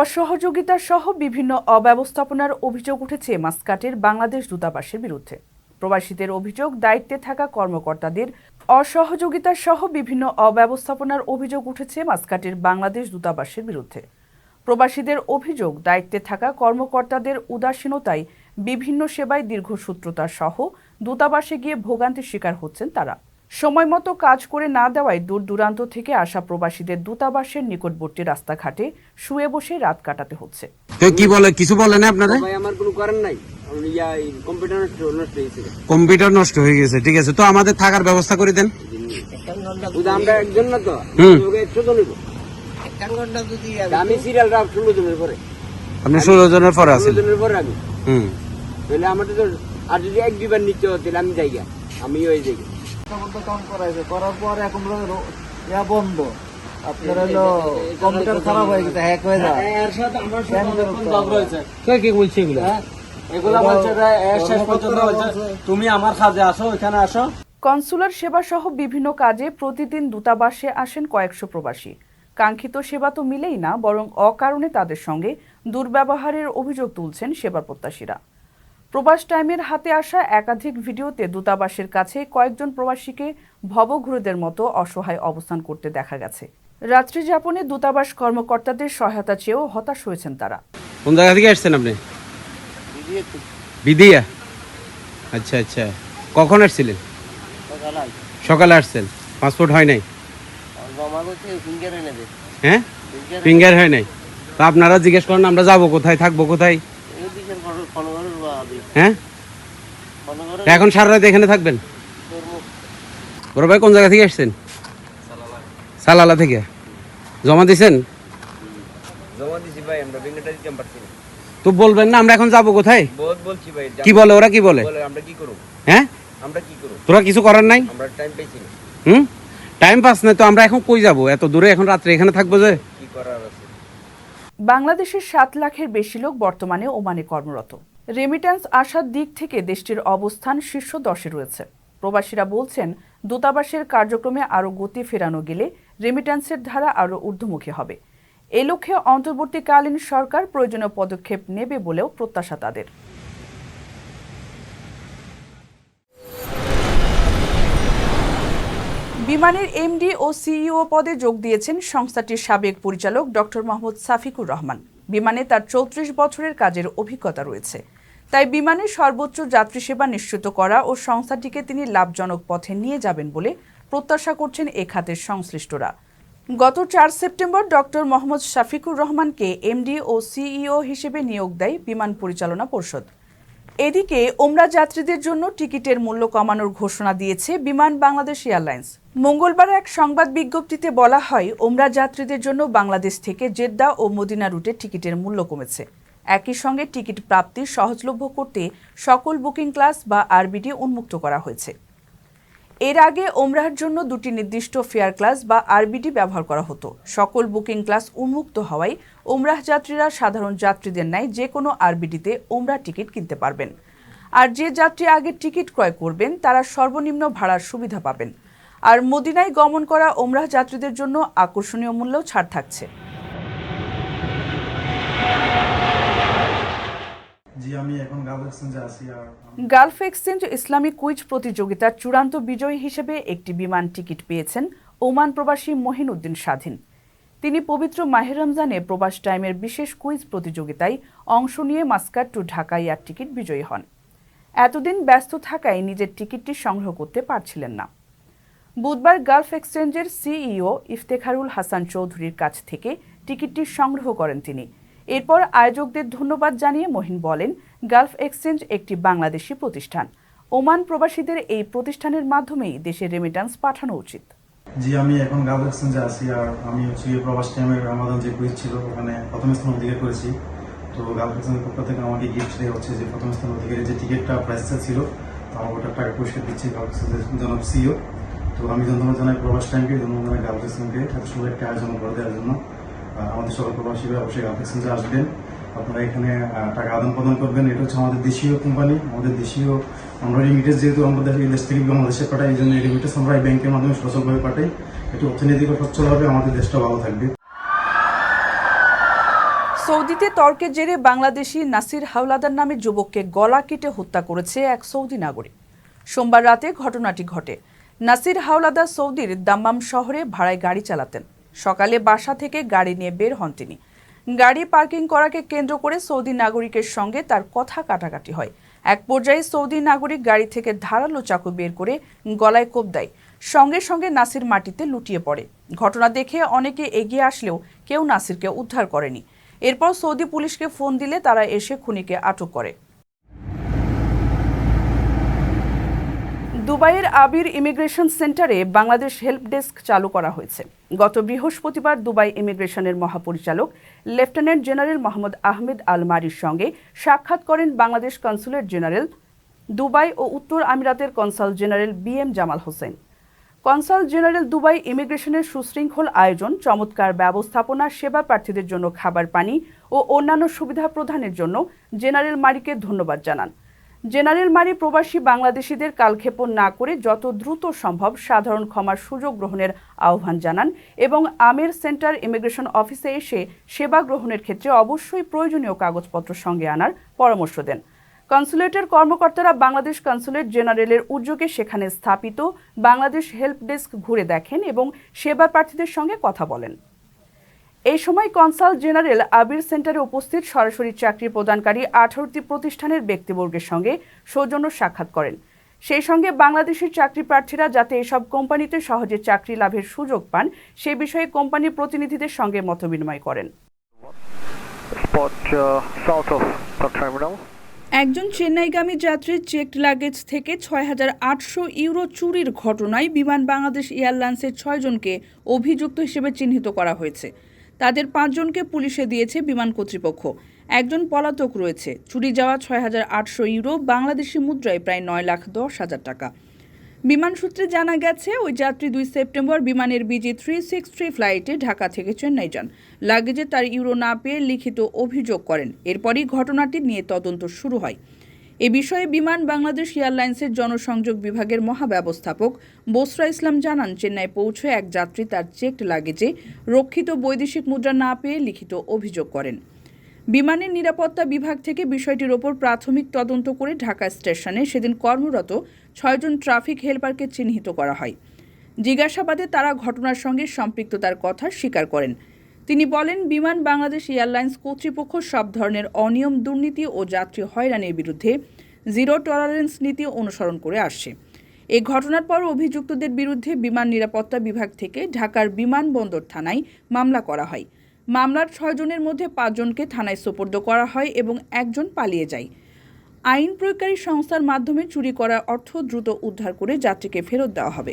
অসহযোগিতা সহ বিভিন্ন অব্যবস্থাপনার অভিযোগ উঠেছে মাস্কাটের বাংলাদেশ দূতাবাসের বিরুদ্ধে। প্রবাসীদের অভিযোগ, দায়িত্বে থাকা কর্মকর্তাদের অসহযোগিতা সহ বিভিন্ন অব্যবস্থাপনার অভিযোগ উঠেছে মাস্কাটের বাংলাদেশ দূতাবাসের বিরুদ্ধে। প্রবাসীদের অভিযোগ, দায়িত্বে থাকা কর্মকর্তাদের উদাসীনতায় বিভিন্ন সেবায় দীর্ঘসূত্রতা সহ দূতাবাসে গিয়ে ভোগান্তির শিকার হচ্ছেন তারা। সময়মতো কাজ করে না দেওয়ায় দূর দূরান্ত থেকে আসা প্রবাসীদের দূতাবাসের নিকটবর্তী রাস্তাঘাটে শুয়ে বসে রাত কাটাতে হচ্ছে। তো কি বলে? কিছু বলে না আপনারা? ভাই আমার কোনো করার নাই। কম্পিউটার নষ্ট হয়ে গেছে ঠিক আছে। তো আমাদের থাকার ব্যবস্থা করে দেন। আমরা একজন না তো? একশো জন আমি সিরিয়াল রাখ ষোলো জনের পরে। আপনি ষোলো জনের পরে আছেন। জনের পরে আমি হুম। তাহলে আমাদের তো আর যদি এক দুইবার নিতে হতো আমি যাই। আমি ওই যাই গা। মতো করাইছে করার পর এখন ইয়া বন্ধ। আপনার হলো কম্পিউটার খারাপ হয়ে গেছে হ্যাক হয়ে যায়। Scan করতে হবে। কে বলছে এগুলো? এগুলা বলছে এর শেষ পর্যন্ত বলছে, তুমি আমার কাজে আসো এখানে আসো। কনসুলার সেবা সহ বিভিন্ন কাজে প্রতিদিন দূতাবাসে আসেন কয়েকশো প্রবাসী। কাঙ্ক্ষিত সেবা তো মিলেই না বরং অকারণে তাদের সঙ্গে দুর্ব্যবহারের অভিযোগ তুলছেন সেবা প্রত্যাশীরা। প্রবাস টাইমের হাতে আসা একাধিক ভিডিওতে দূতাবাসের কাছে কয়েকজন প্রবাসীকে ভবঘুরেদের মতো অসহায় অবস্থান করতে দেখা গেছে। রাত্রি যাপনে দূতাবাস কর্মকর্তাদের সহায়তা চেয়েও হতাশ হয়েছেন তারা। কোন জায়গা থেকে আসছেন আপনি? বিদিয়া। আচ্ছা আচ্ছা। কখন আসছিলেন? সকালে আসছেন। পাসপোর্ট হয় নাই? হ্যাঁ? ফিঙ্গার হয় নাই। তা আপনারা জিজ্ঞেস করেন, আমরা যাব কোথায়, থাকব কোথায়? হ্যাঁ? এখন সারা রাত এখানে থাকবেন? বড় ভাই কোন জায়গা থেকে আসছেন? সালালা থেকে। জমা দিছেন? তো বলবেন না আমরা এখন যাব কোথায়? বহুত বলছি ভাই কি বলে ওরা কি বলে? বলে আমরা কি করব? হ্যাঁ? আমরা কি করব? তোরা কিছু করার নাই? আমরা টাইম হুম? টাইম পাস নাই তো আমরা এখন কই যাব? এত দূরে এখন রাত্রে এখানে থাকব যে? কি করার আছে? বাংলাদেশের সাত লাখের বেশি লোক বর্তমানে ওমানে কর্মরত। রেমিট্যান্স আসার দিক থেকে দেশটির অবস্থান শীর্ষ দশে রয়েছে। প্রবাসীরা বলছেন, দূতাবাসের কার্যক্রমে আরও গতি ফেরানো গেলে রেমিট্যান্সের ধারা আরও ঊর্ধ্বমুখী হবে। এ লক্ষ্যে অন্তর্বর্তীকালীন সরকার প্রয়োজনীয় পদক্ষেপ নেবে বলেও প্রত্যাশা তাদের। বিমানের এমডি ও সিইও পদে যোগ দিয়েছেন সংস্থাটির সাবেক পরিচালক ডক্টর মোহাম্মদ সাফিকুর রহমান। বিমানে তার চৌত্রিশ বছরের কাজের অভিজ্ঞতা রয়েছে। তাই বিমানের সর্বোচ্চ যাত্রী সেবা নিশ্চিত করা ও সংস্থাটিকে তিনি লাভজনক পথে নিয়ে যাবেন বলে প্রত্যাশা করছেন এ খাতের সংশ্লিষ্টরা। গত চার সেপ্টেম্বর ডক্টর মোহাম্মদ শাফিকুর রহমানকে এমডি ও সিইও হিসেবে নিয়োগ দেয় বিমান পরিচালনা পরিষদ। এদিকে ওমরা যাত্রীদের জন্য টিকিটের মূল্য কমানোর ঘোষণা দিয়েছে বিমান বাংলাদেশ এয়ারলাইন্স। মঙ্গলবার এক সংবাদ বিজ্ঞপ্তিতে বলা হয় ওমরা যাত্রীদের জন্য বাংলাদেশ থেকে জেদ্দা ও মদিনা রুটে টিকিটের মূল্য কমেছে। একই সঙ্গে টিকিট প্রাপ্তি সহজলভ্য করতে সকল বুকিং ক্লাস বা আরবিডি উন্মুক্ত করা হয়েছে। এর আগে ওমরাহর জন্য দুটি নির্দিষ্ট ফেয়ার ক্লাস বা আরবিডি ব্যবহার করা হতো। সকল বুকিং ক্লাস উন্মুক্ত হওয়ায় ওমরাহ যাত্রীরা সাধারণ যাত্রীদের ন্যায় যে কোনো আরবিডিতে ওমরাহ টিকিট কিনতে পারবেন। আর যে যাত্রী আগে টিকিট ক্রয় করবেন, তারা সর্বনিম্ন ভাড়ার সুবিধা পাবেন। আর মদিনায় গমন করা ওমরাহ যাত্রীদের জন্য আকর্ষণীয় মূল্যেও ছাড় থাকছে। গালফ এক্সচেঞ্জ ইসলামিক কুইজ প্রতিযোগিতার চূড়ান্ত বিজয়ী হিসেবে একটি বিমান টিকিট পেয়েছেন ওমান প্রবাসী মহিন উদ্দিন স্বাধীন। তিনি পবিত্র মাহের রমজানে প্রবাস টাইমের বিশেষ কুইজ প্রতিযোগিতায় অংশ নিয়ে Muscat to Dhaka air ticket বিজয়ী হন। এতদিন ব্যস্ত থাকায় নিজের টিকিটটি সংগ্রহ করতে পারছিলেন না। বুধবার গালফ এক্সচেঞ্জের সিইও ইফতেখারুল হাসান চৌধুরীর কাছ থেকে টিকিটটি সংগ্রহ করেন তিনি। এরপর আয়োজকদের ধন্যবাদ জানিয়ে মহিন বলেন, গালফ এক্সচেঞ্জ একটি বাংলাদেশি প্রতিষ্ঠান। ওমান প্রবাসীদের এই প্রতিষ্ঠানের মাধ্যমেই দেশে রেমিট্যান্স পাঠানো উচিত। জি, আমি এখন গার্ল এক্সচেঞ্জে আছি আর আমি হচ্ছে প্রবাস টাইমের আমাদের যে কুইজ ছিল, ওখানে প্রথম স্থান অধিকার করেছি। তো গার্ল এক্সচেঞ্জের পক্ষ থেকে আমাকে গিফট দেওয়া হচ্ছে যে প্রথম স্থান অধিকারী যে টিকিটটা প্রাইসটা ছিল, তো আমার ওটা টাকা পুরস্কার দিচ্ছে গার্ল এক্সচেঞ্জের জনাব সিও তো আমি ধন্যবাদ জানাই প্রবাস টাইমকে, ধন্যবাদ জানাই গার্ল এক্সচেঞ্জকে, এত সুন্দর একটা আয়োজন করে দেওয়ার জন্য। আমাদের সকল প্রবাসীরা অবশ্যই গার্ল আসবেন। আপনারা এখানে টাকা আদান প্রদান করবেন। এটা হচ্ছে আমাদের দেশীয় কোম্পানি আমাদের দেশীয় আমরা রিমিটেন্স যেহেতু আমরা দেশ- থেকে বাংলাদেশে পাঠাই, এই জন্য রিমিটেন্স আমরা এই ব্যাংকের মাধ্যমে সচলভাবে পাঠাই। একটু অর্থনৈতিক সচ্ছল হবে, আমাদের দেশটা ভালো থাকবে। সৌদিতে তর্কের জেরে বাংলাদেশি নাসির হাওলাদার নামে যুবককে গলা কেটে হত্যা করেছে এক সৌদি নাগরিক। সোমবার রাতে ঘটনাটি ঘটে। নাসির হাওলাদার সৌদির দাম্মাম শহরে ভাড়ায় গাড়ি চালাতেন। সকালে বাসা থেকে গাড়ি নিয়ে বের হন তিনি। গাড়ি পার্কিং করাকে কেন্দ্র করে সৌদি নাগরিকের সঙ্গে তার কথা কাটাকাটি হয়। এক পর্যায়ে সৌদি নাগরিক গাড়ি থেকে ধারালো চাকু বের করে গলায় কোপ দেয়। সঙ্গে সঙ্গে নাসির মাটিতে লুটিয়ে পড়ে। ঘটনা দেখে অনেকে এগিয়ে আসলেও কেউ নাসিরকে উদ্ধার করেনি। এরপর সৌদি পুলিশকে ফোন দিলে তারা এসে খুনিকে আটক করে। দুবাইয়ের আবির ইমিগ্রেশন সেন্টারে বাংলাদেশ হেল্প ডেস্ক চালু করা হয়েছে। গত বৃহস্পতিবার দুবাই ইমিগ্রেশনের মহাপরিচালক, lieutenant general Mohammad Ahmed Al মারির সঙ্গে সাক্ষাৎ করেন বাংলাদেশ কনসুলেট জেনারেল, দুবাই ও উত্তর আমিরাতের consul general B M Jamal Hossain. Consul general Dubai ইমিগ্রেশনের সুশৃঙ্খল আয়োজন, চমৎকার ব্যবস্থাপনা, সেবা প্রার্থীদের জন্য খাবার পানি ও অন্যান্য সুবিধা প্রদানের জন্য জেনারেল মারিকে ধন্যবাদ জানান। জেনারেল মারি প্রবাসী বাংলাদেশিদের কালক্ষেপণ না করে যত দ্রুত সম্ভব সাধারণ ক্ষমার সুযোগ গ্রহণের আহ্বান জানান এবং আমের সেন্টার ইমিগ্রেশন অফিসে এসে সেবা গ্রহণের ক্ষেত্রে অবশ্যই প্রয়োজনীয় কাগজপত্র সঙ্গে আনার পরামর্শ দেন। কনসুলেটের কর্মকর্তারা বাংলাদেশ কনসুলেট জেনারেলের উদ্যোগে সেখানে স্থাপিত বাংলাদেশ হেল্প ডেস্ক ঘুরে দেখেন এবং সেবা প্রার্থীদের সঙ্গে কথা বলেন। এই সময় কনসাল জেনারেল আবির সেন্টারে উপস্থিত সরাসরি চাকরি প্রদানকারী আঠারোটি প্রতিষ্ঠানের ব্যক্তিবর্গের সঙ্গে সৌজন্য সাক্ষাৎ করেন। সেই সঙ্গে বাংলাদেশের চাকরি প্রার্থীরা যাতে এসব কোম্পানিতে সহজে চাকরি লাভের সুযোগ পান সে বিষয়ে কোম্পানির প্রতিনিধিদের সঙ্গে মতবিনিময় করেন। Uh. একজন চেন্নাইগামী যাত্রীর চেকড লাগেজ থেকে ছয় হাজার আটশো ইউরো চুরির ঘটনায় বিমান বাংলাদেশ এয়ারলাইন্সের ছয়জনকে অভিযুক্ত হিসেবে চিহ্নিত করা হয়েছে। তাদের পাঁচজনকে পুলিশে দিয়েছে বিমান কর্তৃপক্ষ। একজন পলাতক রয়েছে। চুরি যাওয়া ছয় হাজার আটশো ইউরো, বাংলাদেশি মুদ্রায় প্রায় নয় লাখ দশ হাজার টাকা। বিমান সূত্রে জানা গেছে, ওই যাত্রী দুই সেপ্টেম্বর বিমানের বিজি থ্রি সিক্স থ্রি ফ্লাইটে ঢাকা থেকে চেন্নাই যান। লাগেজে তার ইউরো না পেয়ে লিখিত অভিযোগ করেন। এরপরই ঘটনাটি নিয়ে তদন্ত শুরু হয়। এ বিষয়ে বিমান বাংলাদেশ এয়ারলাইন্সের জনসংযোগ বিভাগের মহাব্যবস্থাপক বসরা ইসলাম জানান, চেন্নাই পৌঁছে এক যাত্রী তার চেকড লাগেজে রক্ষিত বৈদেশিক মুদ্রা না পেয়ে লিখিত অভিযোগ করেন। বিমানের নিরাপত্তা বিভাগ থেকে বিষয়টির ওপর প্রাথমিক তদন্ত করে ঢাকা স্টেশনে সেদিন কর্মরত ছয়জন ট্রাফিক হেল্পারকে চিহ্নিত করা হয়। জিজ্ঞাসাবাদে তারা ঘটনার সঙ্গে সম্পৃক্ততার কথা স্বীকার করেন। তিনি বলেন, বিমান বাংলাদেশ এয়ারলাইন্স কর্তৃপক্ষ সব ধরনের অনিয়ম, দুর্নীতি ও যাত্রী হয়রানির বিরুদ্ধে জিরো টলারেন্স নীতি অনুসরণ করে আসছে। এই ঘটনার পর অভিযুক্তদের বিরুদ্ধে বিমান নিরাপত্তা বিভাগ থেকে ঢাকার বিমানবন্দর থানায় মামলা করা হয়। মামলার ছয়জনের মধ্যে পাঁচজনকে থানায় সোপর্দ করা হয় এবং একজন পালিয়ে যায়। আইন প্রয়োগকারী সংস্থার মাধ্যমে চুরি করা অর্থ দ্রুত উদ্ধার করে যাত্রীকে ফেরত দেওয়া হবে।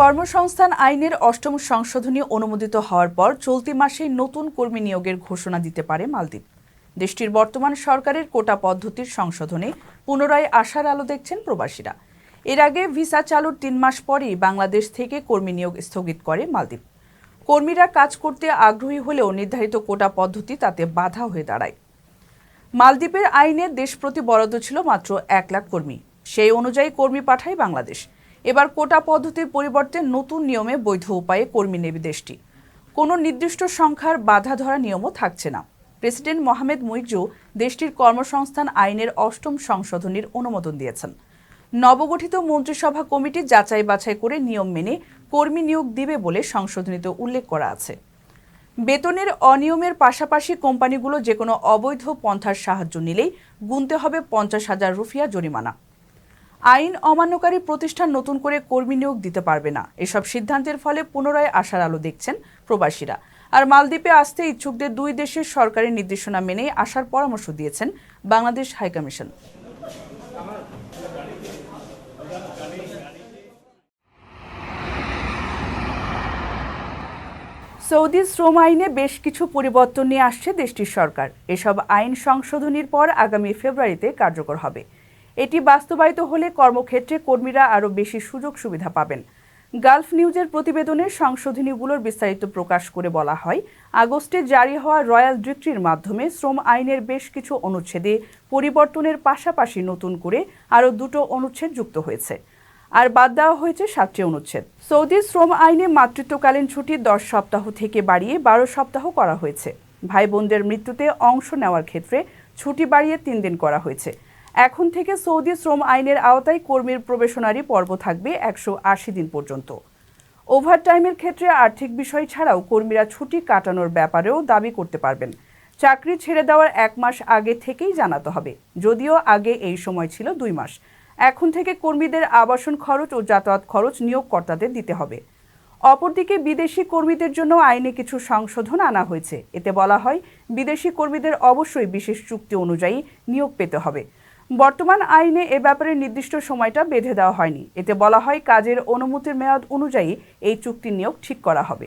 কর্মসংস্থান আইনের অষ্টম সংশোধনী অনুমোদিত হওয়ার পর চলতি মাসেই নতুন কর্মী নিয়োগের ঘোষণা দিতে পারে মালদ্বীপ। দেশটির বর্তমান সরকারের কোটা পদ্ধতির সংশোধনে পুনরায় আশার আলো দেখছেন প্রবাসীরা। এর আগে ভিসা চালুর তিন মাস পরেই বাংলাদেশ থেকে কর্মী নিয়োগ স্থগিত করে মালদ্বীপ। কর্মীরা কাজ করতে আগ্রহী হলেও নির্ধারিত কোটা পদ্ধতি তাতে বাধা হয়ে দাঁড়ায়। মালদ্বীপের আইনে দেশ প্রতি বরাদ্দ ছিল মাত্র এক লাখ কর্মী। সেই অনুযায়ী কর্মী পাঠায় বাংলাদেশ। এবার কোটা পদ্ধতির পরিবর্তে নতুন নিয়মে বৈধ উপায়ে কর্মী নেবে দেশটি কোনো নির্দিষ্ট সংখ্যার বাধা ধরা নিয়মও থাকছে না। প্রেসিডেন্ট মোহামেদ মুইজু দেশটির কর্মসংস্থান আইনের অষ্টম সংশোধনীর অনুমোদন দিয়েছেন। নবগঠিত মন্ত্রিসভা কমিটি যাচাই বাছাই করে নিয়ম মেনে কর্মী নিয়োগ দিবে বলে সংশোধনীতে উল্লেখ করা আছে। বেতনের অনিয়মের পাশাপাশি কোম্পানিগুলো যে কোনো অবৈধ পন্থার সাহায্য নিলেই গুনতে হবে পঞ্চাশ হাজার রুফিয়া জরিমানা। আইন অমান্যকারী প্রতিষ্ঠান নতুন করে কর্মী নিয়োগ দিতে পারবে না। এসব সিদ্ধান্তের ফলে পুনরায় আশার আলো দেখছেন প্রবাসীরা। আর মালদ্বীপে আসতে ইচ্ছুকদের দুই দেশের সরকারি নির্দেশনা মেনে আসার পরামর্শ দিয়েছেন বাংলাদেশ হাইকমিশন সৌদি শ্রম আইনে বেশ কিছু পরিবর্তন নিয়ে আসছে দেশটির সরকার। এসব আইন সংশোধনীর পর আগামী ফেব্রুয়ারিতে কার্যকর হবে। এটি বাস্তবায়িত হলে কর্মক্ষেত্রে কর্মীরা আরও বেশি সুযোগ সুবিধা পাবেন। গালফ নিউজের প্রতিবেদনে সংশোধনীগুলোর বিস্তারিত প্রকাশ করে বলা হয়, আগস্টে জারি হওয়া রয়্যাল ডিক্রির মাধ্যমে শ্রম আইনের বেশ কিছু অনুচ্ছেদে পরিবর্তনের পাশাপাশি নতুন করে আরও দুটো অনুচ্ছেদ যুক্ত হয়েছে। আর বাদ দেওয়া হয়েছে সাতটি অনুচ্ছেদ। সৌদি শ্রম আইনে মাতৃত্বকালীন ছুটি দশ সপ্তাহ থেকে বাড়িয়ে বারো সপ্তাহ করা হয়েছে। ভাই বোনদের মৃত্যুতে অংশ নেওয়ার ক্ষেত্রে ছুটি বাড়িয়ে তিন দিন করা হয়েছে। এখন থেকে সৌদি শ্রম আইনের আওতায় কর্মীর প্রবেশনারি পর্ব থাকবে একশো আশি দিন পর্যন্ত। ওভারটাইমের ক্ষেত্রে আর্থিক বিষয় ছাড়াও কর্মীরা ছুটি কাটানোর ব্যাপারেও দাবি করতে পারবেন। চাকরি ছেড়ে দেওয়ার এক মাস আগে থেকেই জানাতে হবে, যদিও আগে এই সময় ছিল দুই মাস। এখন থেকে কর্মীদের আবাসন খরচ ও যাতায়াত খরচ নিয়োগকর্তাদের দিতে হবে। অপরদিকে বিদেশি কর্মীদের জন্য আইনে কিছু সংশোধন আনা হয়েছে। এতে বলা হয়, বিদেশি কর্মীদের অবশ্যই বিশেষ চুক্তি অনুযায়ী নিয়োগ পেতে হবে। বর্তমান আইনে এ ব্যাপারে নির্দিষ্ট সময়টা বেঁধে দেওয়া হয়নি। এতে বলা হয়, কাজের অনুমতির মেয়াদ অনুযায়ী এই চুক্তি নিয়োগ ঠিক করা হবে।